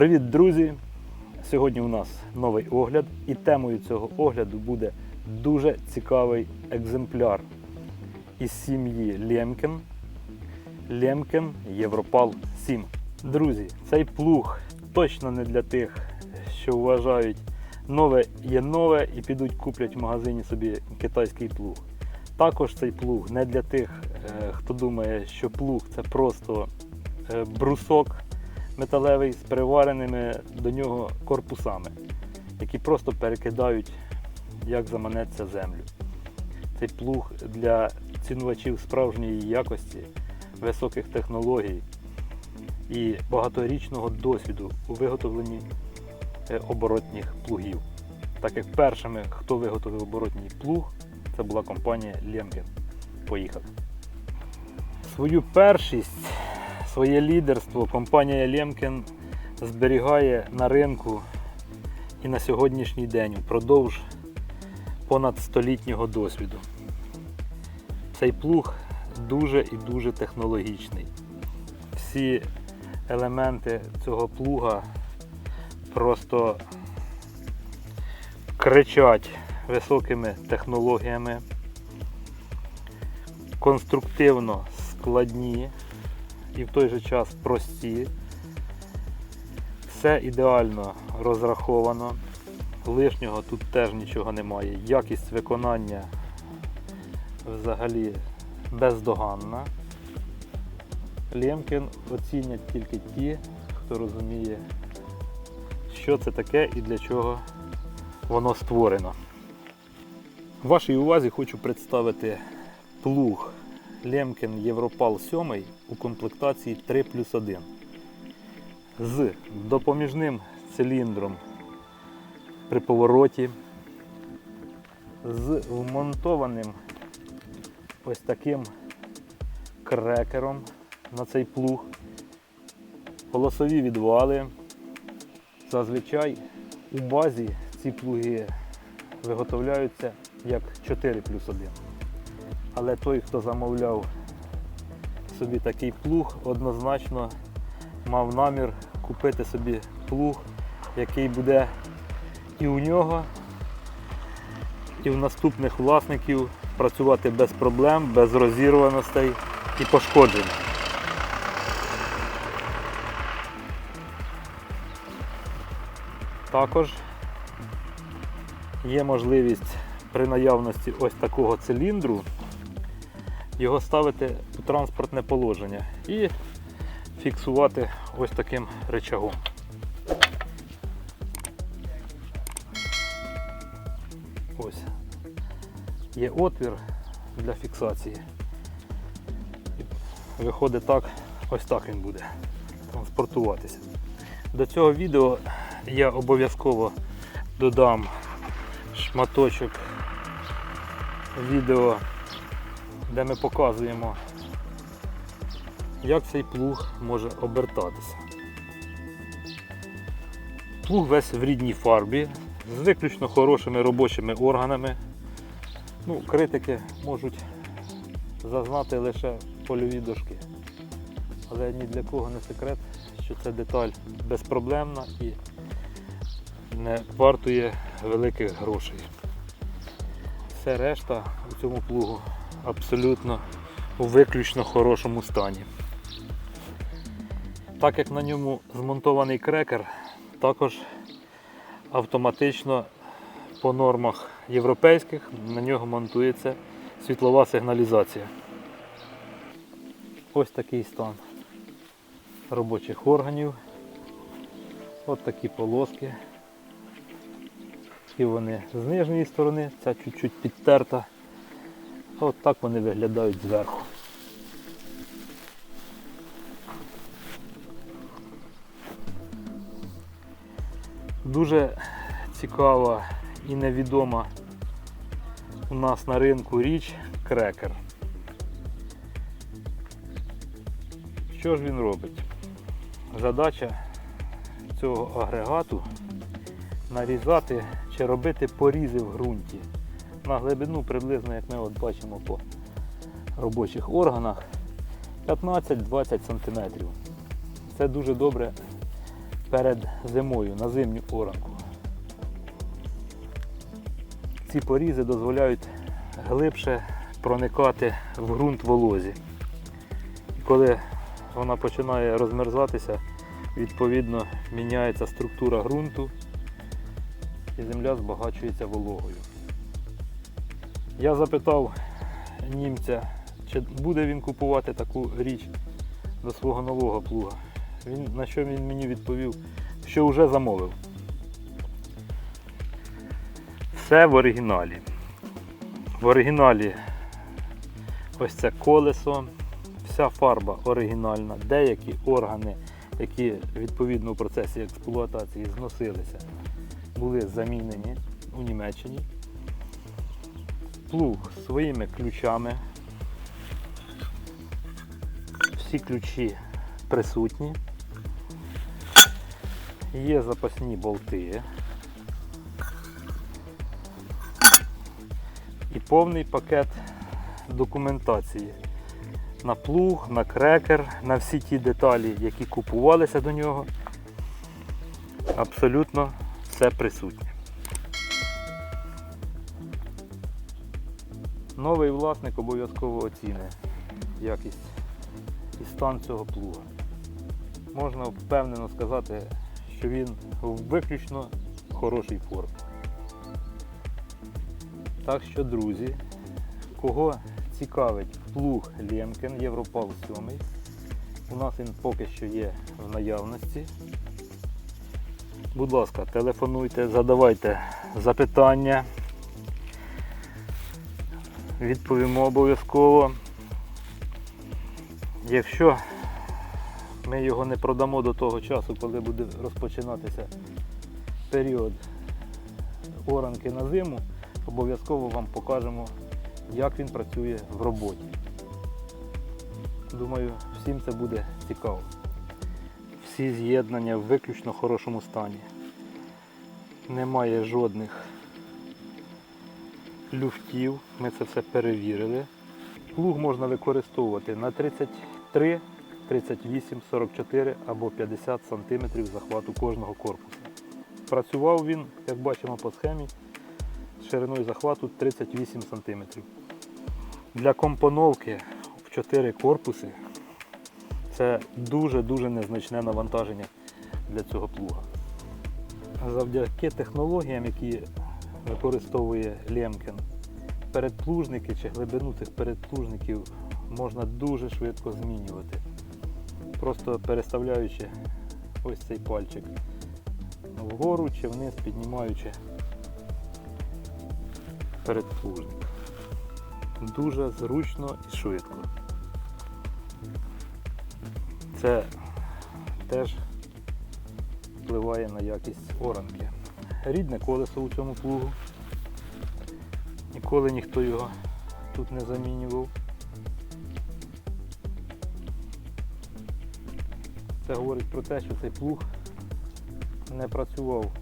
Привіт, друзі! Сьогодні у нас новий огляд, і темою цього огляду буде дуже цікавий екземпляр із сім'ї Лємкін. Лємкін Європал 7. Друзі, цей плуг точно не для тих, що вважають нове є нове і підуть куплять в магазині собі китайський плуг. Також цей плуг не для тих, е, хто думає, що плуг це просто е, брусок металевий з привареними до нього корпусами, які просто перекидають, як заманеться землю. Цей плуг для цінувачів справжньої якості, високих технологій і багаторічного досвіду у виготовленні е, оборотних плугів. Так як першими, хто виготовив оборотній плуг, це була компанія Lemken. Поїхали. Свою першість, своє лідерство компанія Lemken зберігає на ринку і на сьогоднішній день впродовж понад столітнього досвіду. Цей плуг дуже і дуже технологічний. Всі елементи цього плуга просто кричать високими технологіями, конструктивно складні і в той же час прості. Все ідеально розраховано, лишнього тут теж нічого немає. Якість виконання взагалі бездоганна. Лємкін оцінять тільки ті, хто розуміє, що це таке і для чого воно створено. Вашій увазі хочу представити плуг Лемкен Європал 7 у комплектації 3 плюс 1 з допоміжним циліндром при повороті, з вмонтованим ось таким крекером на цей плуг, полосові відвали. Зазвичай у базі ці плуги виготовляються як 4 плюс 1. Але той, хто замовляв собі такий плуг, однозначно мав намір купити собі плуг, який буде і у нього, і в наступних власників працювати без проблем, без розірваностей і пошкоджень. Також є можливість при наявності ось такого циліндру його ставити у транспортне положення і фіксувати ось таким рычагом. Ось є отвір для фіксації. Виходить так, ось так він буде транспортуватися. До цього відео я обов'язково додам шматочок відео, де ми показуємо, як цей плуг може обертатися. Плуг весь в рідній фарбі, з виключно хорошими робочими органами. Ну, Критики можуть зазнати лише польові дошки. Але ні для кого не секрет, що ця деталь безпроблемна і не вартує великих грошей. Все решта у цьому плугу абсолютно у виключно хорошому стані. Так як на ньому змонтований крекер, також автоматично по нормах європейських на нього монтується світлова сигналізація. Ось такий стан робочих органів. Ось такі полоски. І вони з нижньої сторони, ця чуть-чуть підтерта. От так вони виглядають зверху. Дуже цікава і невідома у нас на ринку річ крекер. Що ж він робить? Задача цього агрегату нарізати чи робити порізи в ґрунті на глибину приблизно, як ми от бачимо по робочих органах, 15-20 см. Це дуже добре перед зимою на зимню оранку. Ці порізи дозволяють глибше проникати в ґрунт волозі. Коли вона починає розмерзатися, відповідно міняється структура ґрунту і земля збагачується вологою. Я запитав німця, чи буде він купувати таку річ до свого нового плуга. Він, на що він мені відповів, що вже замовив. Все в оригіналі. В оригіналі ось це колесо, вся фарба оригінальна, деякі органи, які відповідно у процесі експлуатації зносилися, були замінені у Німеччині. Плуг своїми ключами. Всі ключі присутні. Є запасні болти. І повний пакет документації на плуг, на крекер, на всі ті деталі, які купувалися до нього. Абсолютно все присутнє. Новий власник обов'язково оцінить якість і стан цього плуга. Можна впевнено сказати, що він в виключно хорошій формі. Так що, друзі, кого цікавить плуг Лємкен Європал 7, у нас він поки що є в наявності. Будь ласка, телефонуйте, задавайте запитання. Відповімо обов'язково. Якщо ми його не продамо до того часу, коли буде розпочинатися період оранки на зиму, обов'язково вам покажемо, як він працює в роботі. Думаю, всім це буде цікаво. Всі з'єднання в виключно хорошому стані. Немає жодних люфтів, ми це все перевірили. Плуг можна використовувати на 33, 38, 44 або 50 см захвату кожного корпусу. Працював він, як бачимо по схемі, з шириною захвату 38 см. Для компоновки в 4 корпуси це дуже-дуже незначне навантаження для цього плуга. Завдяки технологіям, які використовує Лемкен, передплужники чи глибину цих передплужників можна дуже швидко змінювати. Просто переставляючи ось цей пальчик вгору чи вниз, піднімаючи передплужник. Дуже зручно і швидко. Це теж впливає на якість оранки. Рідне колесо у цьому плугу. Ніколи ніхто його тут не замінював. Це говорить про те, що цей плуг не працював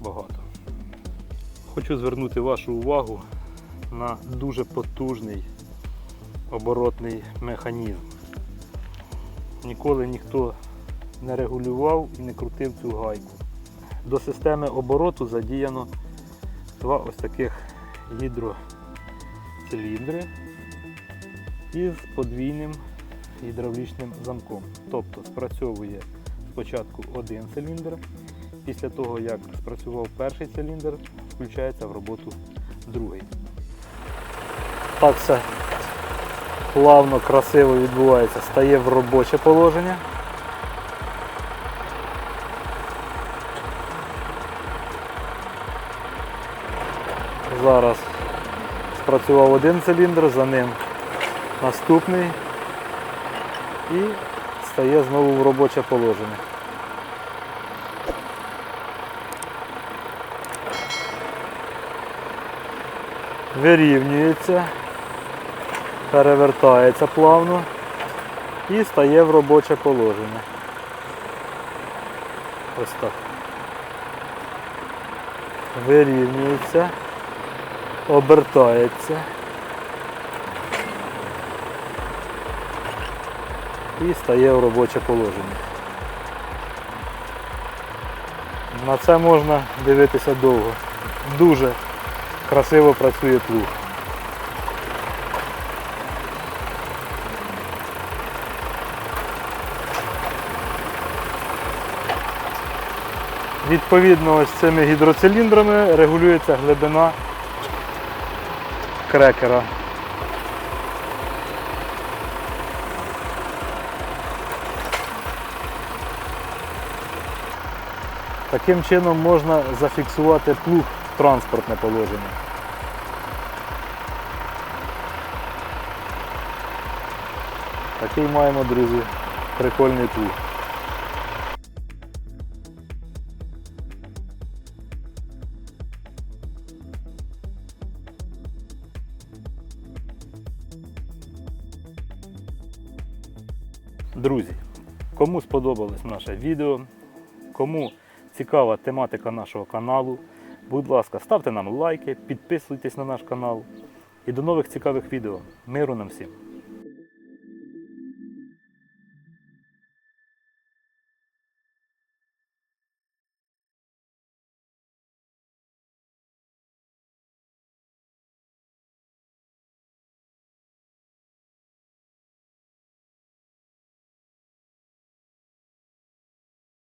багато. Хочу звернути вашу увагу на дуже потужний оборотний механізм. Ніколи ніхто не регулював і не крутив цю гайку. До системи обороту задіяно два ось таких гідроциліндри із подвійним гідравлічним замком. Тобто спрацьовує спочатку один циліндр, після того як спрацював перший циліндр, включається в роботу другий. Так все плавно, красиво відбувається, стає в робоче положення. Зараз спрацював один циліндр, за ним наступний і стає знову в робоче положення. Вирівнюється, перевертається плавно і стає в робоче положення. Ось так. Вирівнюється обертається і стає в робоче положення. На це можна дивитися довго. Дуже красиво працює плуг. Відповідно, ось цими гідроциліндрами регулюється глибина крекера. Таким чином можна зафіксувати плуг в транспортне положення. Такий маємо, друзі, прикольний плуг. Друзі, кому сподобалось наше відео, кому цікава тематика нашого каналу, будь ласка, ставте нам лайки, підписуйтесь на наш канал. І до нових цікавих відео. Миру нам всім!